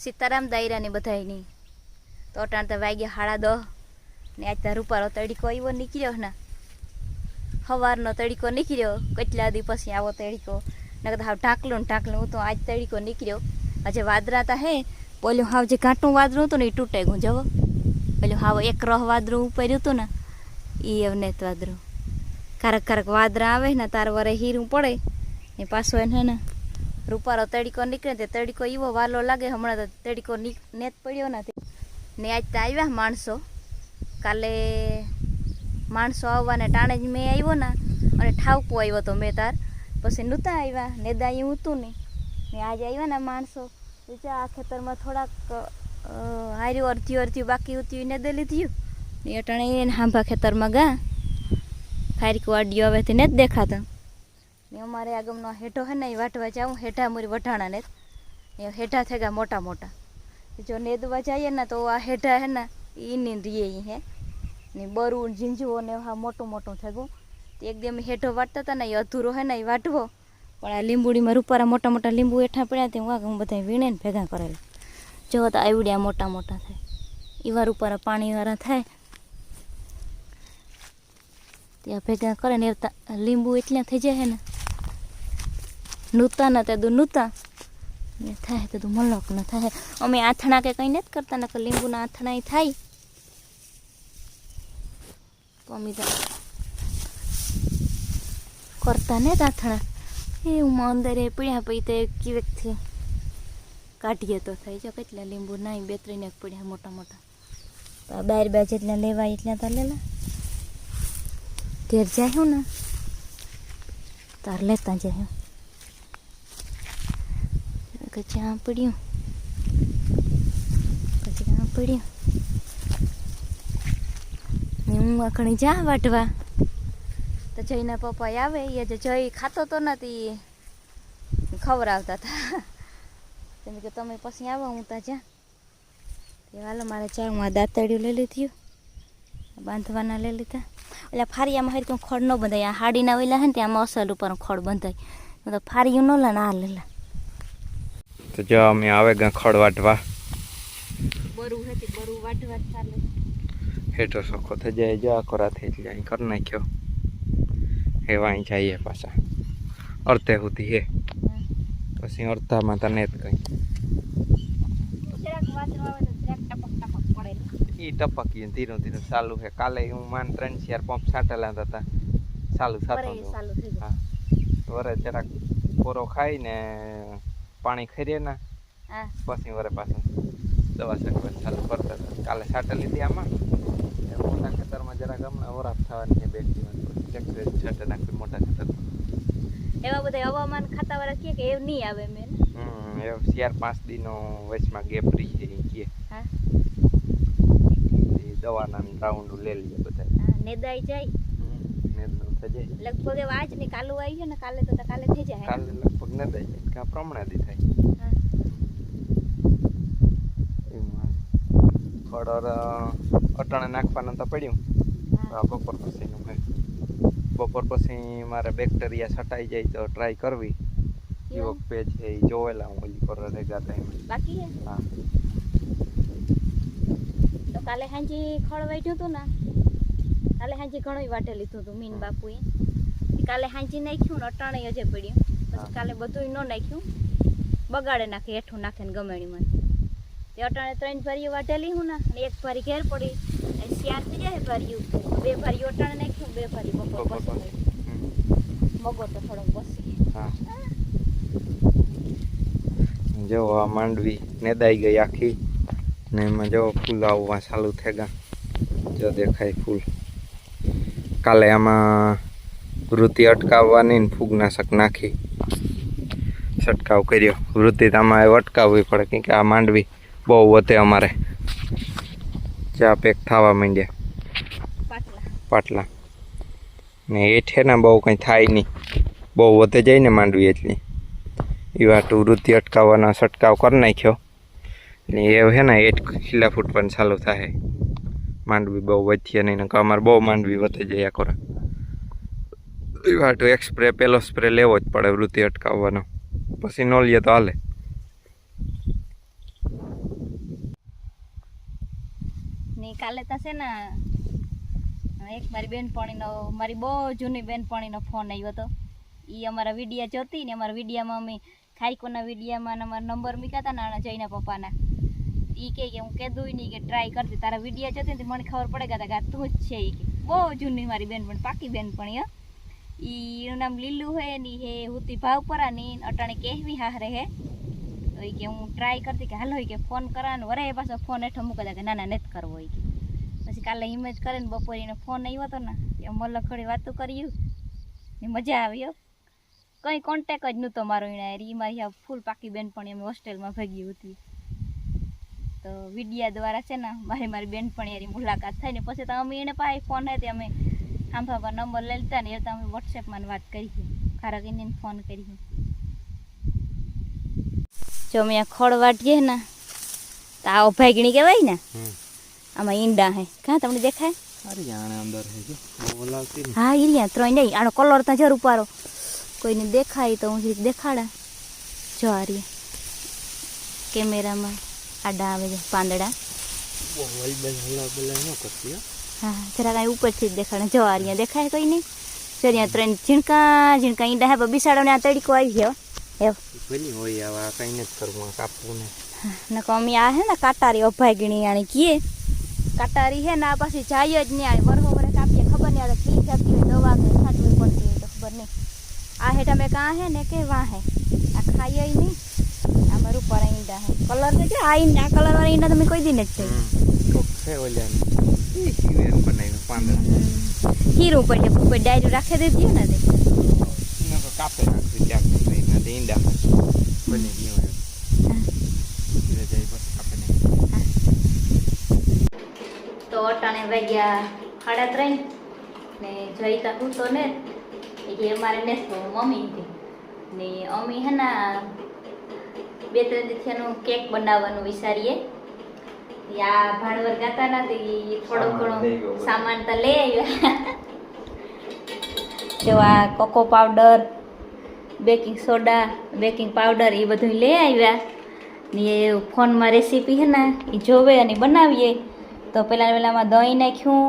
સીતારામ દાયરાની બધાયની. તો અટાણ તો વાગ્યા હાડા દહ, ને આજ તાર રૂપારો તડીકો આવ્યો નીકળ્યો ને સવારનો તડીકો નીકળ્યો, કેટલા દી પછી આવો તડીકો. ને કદાચ હાવ ઢાંકલું ને ઢાંકલું તો આજ તડીકો નીકળ્યો. આજે વાદરા તા હે, બોલ્યો હાવ જે કાંટું વાદરું હતું ને એ તૂટે ગયું, જવો. પેલું હાવ એક રહ વાદરું ઉપર્યું હતું ને એ અવનેત વાદરું. કારક કારક વાદરા આવે ને તાર વરે હીરું પડે, ને પાછો એને ને રૂપારો તડીકો નીકળે તે તડીકો એવો વાલો લાગે. હમણાં તો તડીકો નેત પડ્યો નથી. ને આજ તો આવ્યા માણસો. કાલે માણસો આવવાને ટાણે જ મેં આવ્યો ને. અને ઠાવકો આવ્યો તો મેં તાર. પછી નહોતા આવ્યા. નેદા એવું હતું ને. ને આજે આવ્યા ને માણસો. બીજા આ ખેતરમાં થોડાક હાર્યું, અડધ્યું અડધ્યું, બાકી ઉત્યું ને દે થયું ને અટાણે એને હાંભા ખેતરમાં ગા. ફાયરિક વાડીઓ હવે ને જ દેખાતા. ને અમારે આગમનો હેઠો હે ને એ વાટવા જાઉં, હેઠા મુરી વઢાણા ને એ હેઠા થઈ મોટા મોટા. જો નેદવા જઈએ ને તો આ હેઠા હે ને એની રીએ હે. ને બરું ઝીંઝવો ને હા મોટું મોટું તે એકદમ હેઠો વાટતા હતા ને એ અધૂરો હે ને એ વાટવો. પણ આ લીંબુડીમાં રૂપારા મોટા મોટા લીંબુ હેઠા પડ્યા તે હું હું બધા વીણે ને ભેગા કરેલા. જો તો આવડ્યા મોટા મોટા થાય. એવા રૂપારા પાણીવાળા થાય. ત્યાં ભેગા કરે ને લીંબુ એટલા થઈ જાય ને. નૂતા ના તે દુ નૂતા. ને થાય તે દુ મલક ન થાય. અમે આથણા કે કંઈ નથી કરતા, નકર લીંબુના આથણા ય થાય. તો અમે તો કરતા ને આથણા. એ હું અંદર એ પીડ્યા પછી તે કિવેકથી કાઢીએ તો થાય. જો કેટલા લીંબુ નાઈ બે ત્રણ એક પડ્યા મોટા મોટા. તો આ બાર બાજ એટલા લેવાય એટલા તો લેલા. ઘેર જાય હું ને. તાર લેતા જાય કે જ્યાં પડ્યું ક્યાં પડ્યું ને હું આખણી જા વાટવા તો જઈને પપ્પા આવે એ જે જઈ ખાતો તો નથી ખવડાવતા હતા કેમ કે તમે પછી આવો હું ત્યાં જા તે વાલો મારે ચા હું આ દાંતડિયું લઈ લીધું બાંધવાના લઈ લીધા એટલે ફારિયામાં હારી તો ખડ ન બંધાય આ હાડીના વેલા હે ને ત્યાં અસલ ઉપર ખડ બંધાય તો ફારિયું ન લે ને આ લેલા તો જો અમે આવે ગા ખડ વાટવા. હેઠો સોખો થઈ જાય જો આખો રાત થઈ જાય કરી નાખ્યો. હે વાંઈ જઈએ પાછા. અડધે સુધી હે. પછી અડધામાં તને જ કઈ. જરાક ટપક ધીરું ધીરું ચાલુ છે કાલે હું માન ત્રણ ચાર પંપ સાટેલા હતા. ચાલુ જાય હા. વરે જરાક કોરો ખાઈ ને પાણી ખરીએ ના પછી વરે પાછું દવા શકવા ચાલુ કરતા હતા. કાલે સાટે લીધી આમાં. મોટા ખેતરમાં જરાક હમણાં વરાપ થવાની છે બે દિવસ ટ્રેક્ટર છાંટે નાખી મોટા ખેતરમાં. એવા બધા હવામાન ખાતા વાળા કે એવું નહીં આવે મેં હમ એ ચાર પાંચ દિનો વચમાં ગેપ રહી છે કે હા. દવાના રાઉન્ડ લઈ લઈએ બધા. નેદાઈ જાય. લગભગ એવા આજ ને કાલું આવી ગયું ને કાલે તો કાલે થઈ જાય. કાલે લગભગ ન દઈ જાય પ્રમાણે દી થાય. ખડર અટાણે નાખવાનું તો પડ્યું. બપોર પછીનું હે બપોર પછી મારે બેક્ટેરિયા છટાઈ જાય તો ટ્રાય કરવી. યુવક પેજ છે એ જોવેલા હું ઓલી પર રેગા ટાઈમ બાકી હે? હા. તો કાલે હાંજી ખળ વાઢ્યું હતું ને? કાલે હાંજી ઘણોય વાટે લીધું હતું મીન બાપુએ. કાલે હાંજી નાખ્યું ને અટાણે અજે પડ્યું. પછી કાલે બધું ન નાખ્યું. બગાડે નાખે હેઠું નાખે ને ગમેણીમાં. તે અટાણે ત્રણ ભરીઓ વાટેલી હું ને અને એક ભારી ઘેર પડી. શિયાર થઈ જાય ભર્યું બે ભારીઓ અટાણે નાખ્યું બે ભારી બપોર પછી. પછી. મગો તો થોડોક બસી હા. જો આ માંડવી નેદાઈ ગઈ આખી. ને એમાં જો ફૂલ આવવા ચાલુ થઈ ગયા જો દેખાય ફૂલ. કાલે આમાં વૃત્તિ અટકાવવાની ને ફૂગનાશક નાખી. છંટકાવ કર્યો. વૃત્તિ આમાં અટકાવવી પડે કેમ કે આ માંડવી બહુ વધે અમારે. ચા પેક થવા માંડ્યા. પાટલા. ને ને હેઠે ને બહુ કંઈ થાય નહીં. બહુ વધે જાય ને માંડવી એટલી. એ વાત વૃત્તિ અટકાવવાનો છંટકાવ કરી નાખ્યો. એટલે એ હે ને હેઠ ખીલા ફૂટવાનું ચાલુ થાય. માંડવી બહુ વધીએ નહીં, નકર અમારે બહુ માંડવી વધે જાય ખોરા વાટું એક સ્પ્રે પહેલો સ્પ્રે લેવો જ પડે વૃત્તિ અટકાવવાનો. પછી ન લઈએ તો હાલે. કાલે તો છે ને, એક મારી બેનપણીનો, મારી બહુ જૂની બેનપણીનો ફોન આવ્યો હતો એ અમારા વિડીયા જોતી ને અમારા વિડીયામાં અમે, ખાઈકોના વિડીયામાં અમારા નંબર મીકાતા હતા નાના જયના પપ્પાના. એ કહે કે હું કીધું નહીં કે ટ્રાય કરતી તારા વિડીયા જોતી ને મને ખબર પડે કે આ તું જ છે એ કે. બહુ જૂની મારી બેન પણ પાકી બેનપણી, હા. ઈ એનું નામ લીલું હે ની હે હુતી ભાવપરાની અટાણે કહેવી હારે હે. તો ઈ કે હું ટ્રાય કરતી કે હાલો હોય કે ફોન કરાને વરે પાછો ફોન હેઠો મૂકી કે ના ના, નથી કરવો ઈ કે. પછી કાલે હિમેજ કરે ને બપોરે એને ફોન આવ્યો હતો ને એ મલ્લ ઘડી વાતું કર્યું. ને મજા આવી કંઈ કોન્ટેક જ નહોતો મારો એણે. એ મારી ફૂલ પાકી બેનપણી એમ હોસ્ટેલમાં ભેગી હતી. તો વિડિયા દ્વારા છે ને મારી મારી બેનપણી હારી મુલાકાત થઈ ને પછી તો અમે એને પાસે ફોન હતી અમે આંભા પર નંબર લઈ લીધા ને એ તો અમે વોટ્સએપમાં વાત કરી ખારક એને ફોન કરી જો અમે અહીંયા ખોળ વાટીએ ને તો આ ભાગણી કહેવાય ને આમાં ઈંડા હે. કાં તમને દેખાય? હે ઈરિયા ત્રણ નહીં આનો કલર તો જરૂર ઉપારો કોઈને દેખાય તો હું દેખાડા. જો આ કેમેરામાં આડા આવે છે પાંદડા બહુ વલબલ હલા બલા ન કરતી હો હા જરા કાંઈ ઉપરથી જ દેખાડે જો આ રહ્યા દેખાય કોઈ નહીં જો ત્યાં ત્રણ ઝીણકા ઝીણકા ઈંડા હે પણ બિસાડો ને આ તડકો આવી ગયો એવ પેલી હોય આવા કઈ નથી કરવું આ કાપવું ને ને કમી આ હે ને કાટારી અભાગણી આણી કીએ કાટારી હે ને આ પાછી જાય જ નહીં આણી વરહો વરે કાપીએ ખબર નહીં આ તો પી જતી હોય દવા કે છાંટવી પડતી હોય તો ખબર નહીં આ હેઠ અમે કાં હે ને કે વાં હે આ ખાઈએ નહીં આમાં રૂપાર ઈંડા હે કલર તો કે આ ઈંડા આ કલર વાળી ઈંડા તમે કોઈ દી નથી કોક છે ઓલ્યા હિવેન બનાવ્યું પાંદડા હીરું પડે કોઈ ડાયરી રાખી દેતી ને તે તો કાપે નાખવી ત્યાંથી લઈને દે ઈંડા બની ગયું નાખી. તો અટાણે વાગ્યા સાડા ત્રણ ને જઈતા હું તો ને એ કે અમારે ને મમ્મી હતી ને અમી હે ને બે ત્રણ દિવસથી કેક બનાવવાનું વિચારીએ. આ ભાણવર ગાતા નથી થોડો ઘણો સામાન તો લઈ આવ્યા. જો આ cocoa powder baking soda baking powder એ બધું લઈ આવ્યા. ને એ ફોનમાં રેસીપી છે ને એ જોવે અને બનાવીએ. તો પહેલાં પહેલાંમાં દહીં નાખ્યું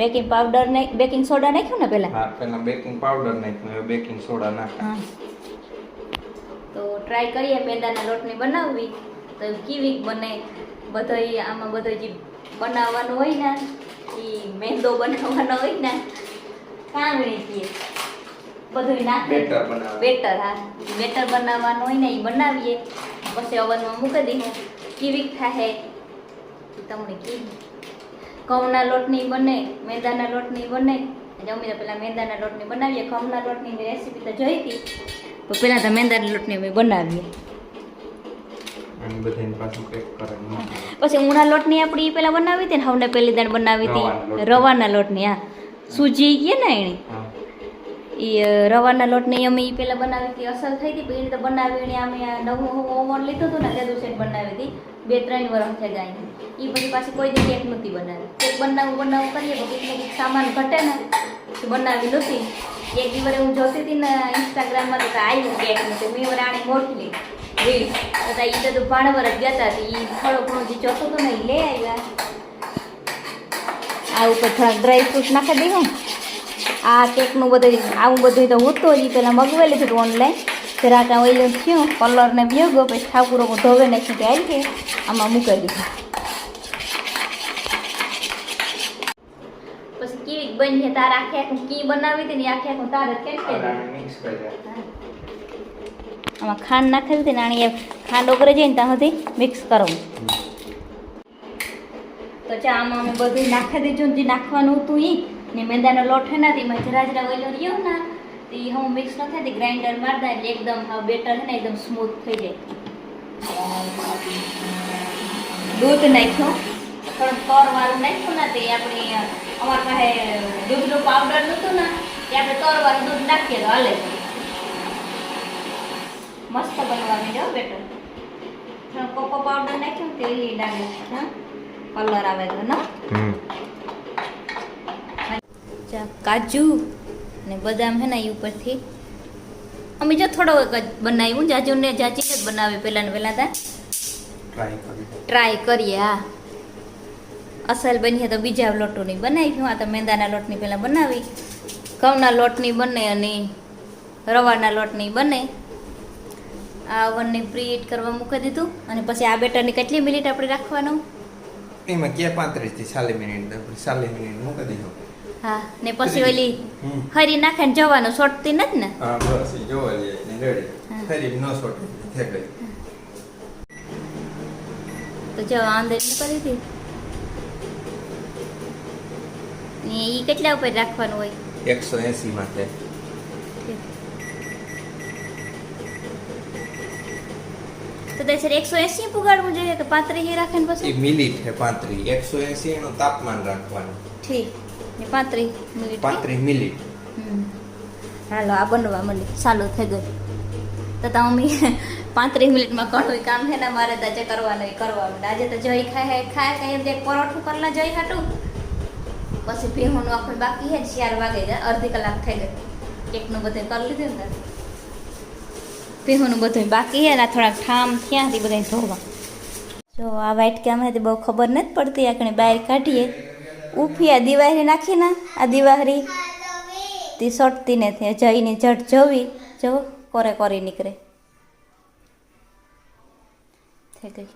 બેકિંગ પાવડર ને બેકિંગ સોડા નાખ્યું ને પહેલાં? હા પેલા બેકિંગ પાવડર નાખ્યું બેકિંગ સોડા નાખ્યા ટ્રાય કરીએ મેદાના લોટની બનાવવી. તો કેવી બને બધોય આમાં બધો જે બનાવવાનું હોય ને એ મેંદો બનાવવાનો હોય ને કાંગળી કીએ. બધું નાખે. બેટર હા. બેટર બનાવવાનું હોય ને એ બનાવીએ. પછી ઓવનમાં મૂકી દઈએ. કેવી થાય તમને કીધું ઘઉંના લોટની બને મેદાના લોટની બને. જમી તો પેલા મેદાના લોટની બનાવીએ. ઘઉંના લોટની રેસીપી તો જોઈ હતી. તો પહેલાં તો મેંદાની લોટની અમે બનાવીએ. પાછું પછી ઉણા લોટની આપણી પહેલાં બનાવી હતી ને હવને પહેલી દાણ બનાવી હતી. રવાના લોટની. હા. સૂજી ગઈ ને એની એ રવાના લોટની અમે એ પહેલાં બનાવી હતી અસર થઈ હતી એને તો બનાવી એને અમે નવું ઓવન લીધું હતું ને તે દિવસે બનાવી હતી. બે ત્રણ વર્ષ થયા ગાય એ પછી પાછી કોઈ દી કેક નહોતી બનાવી. કેક બનાવું બનાવું કરીએ તો કંઈક સામાન ઘટે ને બનાવી નહોતી એક દિવસે હું જોતી હતી ને ઇન્સ્ટાગ્રામમાં તો આવ્યું કેક ને તો મેં રાણી મોકલી રીલ. તો એ બધું ભાણવર જ ગયા હતા એ થોડો ઘણો જે જોતું હતું ને એ લઈ આવ્યા. આ ઉપર થોડાક ડ્રાય ફ્રૂટ નાખી દઈએ આ કેકનું બધું આવું બધું તો હોતું હજી પહેલાં મગવેલું હતું ઓનલાઈન જરાક આ ઓઇલ થયું કલર ને ગયો પછી ઠાકુરો ધોવે નાખી કે આવી કે આમાં મૂકી દીધું પછી કેવી બની છે તાર આખે આખું કી બનાવી હતી ને આખે આખું તારે કેમ કે મિક્સ કરી આમાં ખાંડ નાખેલી હતી નાની એ ખાંડ ઓગરે જાય ને ત્યાં સુધી મિક્સ કરવું તો ચા આમાં અમે બધું નાખી દીધું જે નાખવાનું હતું એ ને મેંદાનો લોટ હે ને તેમાં જરા જરા ઓઈલો રહ્યો ના તે હું મિક્સ ન થાય ગ્રાઇન્ડર મારતા એટલે એકદમ હા બેટર ને એકદમ સ્મૂથ થઈ જાય. દૂધ નાખ્યું. થોડું તર વાળું નાખ્યું ને તે આપણે અમાર પાસે દૂધનું પાવડર નહોતું ને તે આપણે તર વાળું દૂધ નાખીએ તો હાલે. મસ્ત બનવા માંડ્યો બેટર થોડો કોકો પાવડર નાખ્યો લાગે હા કલર આવે તો ના કાજુ ને બદામ હે ને એ ઉપરથી. અમે જો થોડો જ બનાવ્યું જાજુ ને જાજી જ બનાવી પહેલાં ને પહેલાં તા ટ્રાય ટ્રાય કરીએ હા. અસલ બની તો બીજા લોટોની બનાવી હું આ તો મેંદાના લોટની પહેલાં બનાવી. ઘઉંના લોટની બને અને રવાના લોટની બને. આ ઓવનને પ્રીહીટ કરવા મૂકી દીધું અને પછી આ બેટરની કેટલી મિનિટ આપણે રાખવાનું? એમાં કે પાંત્રીસથી ચાલીસ મિનિટ ચાલીસ મિનિટ મૂકી દીધું. હા ને પછી ઓલી. હરી નાખે ને જવાનું સોટતી નથી ને? હા બસ જોવા જઈએ ને રેડી. ફરી ન સોટી થઈ ગઈ તો જો આંદર કરી દીધી ને એ કેટલા ઉપર રાખવાનું હોય? એકસો એસી માટે. તો દસ એકસો એસી પુગાડવું જોઈએ કે પાંત્રીસ રાખે ને પછી? મિનિટ છે પાંત્રીસ. એકસો એસી એનું તાપમાન રાખવાનું. ઠીક. ને પાંત્રીસ મિનિટ પાંત્રીસ મિનિટ હાલો આ બનવા મને ચાલુ થઈ ગયું તો તમે મમ્મી પાંત્રીસ મિનિટમાં ઘણું કામ છે ને મારે તો જે કરવાનું એ કરવાનું. આજે તો જઈ ખાય ખાય ખાય એમ જે પરોઠું કરલા જઈ હાટું. પછી ભીહુંનું આખું બાકી છે ચાર વાગે જાય, અડધી કલાક થઈ ગઈ. કેકનું બધું કરી લીધું ને? ભીહુંનું બધું બાકી છે ને આ થોડાક ઠામ થયાથી બધા ધોવા. જો, આ વાઇટ કેમેરાથી બહુ ખબર નથી પડતી આકણે બહાર કાઢીએ. ઉફી આ દિવાળી નાખી ને, આ દિવાળી તે સટતી નથી જઈને જટ જવી. જો, કોરે કોરી નીકળે. થઈ ગઈ.